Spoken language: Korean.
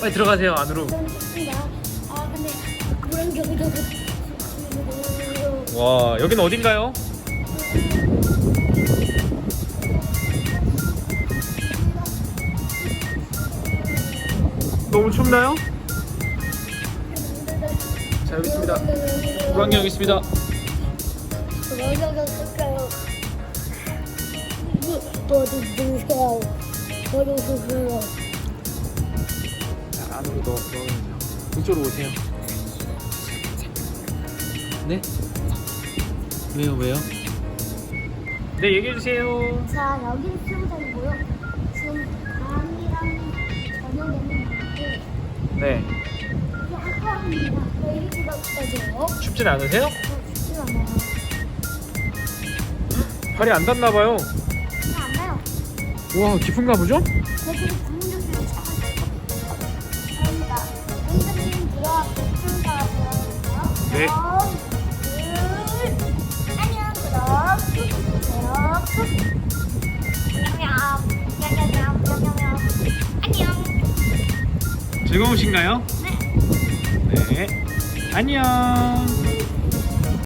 빨리 들어가세요 안으로. 와 여기는 어딘가요? 너무 춥나요? 자 여기 있습니다. 물안경 여기 있습니다. 뭐도 드세요. 뭐도 드세요. 자 안으로 넣어 넣어주세요. 이쪽으로 오세요. 네? 왜요 왜요? 네 얘기해 주세요. 자 여기는 수영장이고요. 지금 밤이랑 저녁에는 네 약간입니다. 왜 이렇게 바꿔줘요? 춥진 않으세요? 쉽지 않아요. 발이 안 닿나 봐요. 그냥 안 나요. 와 깊은가 보죠? 네, 그리 네. 안녕. 안녕. 즐거우신가요? 네. 네. 안녕.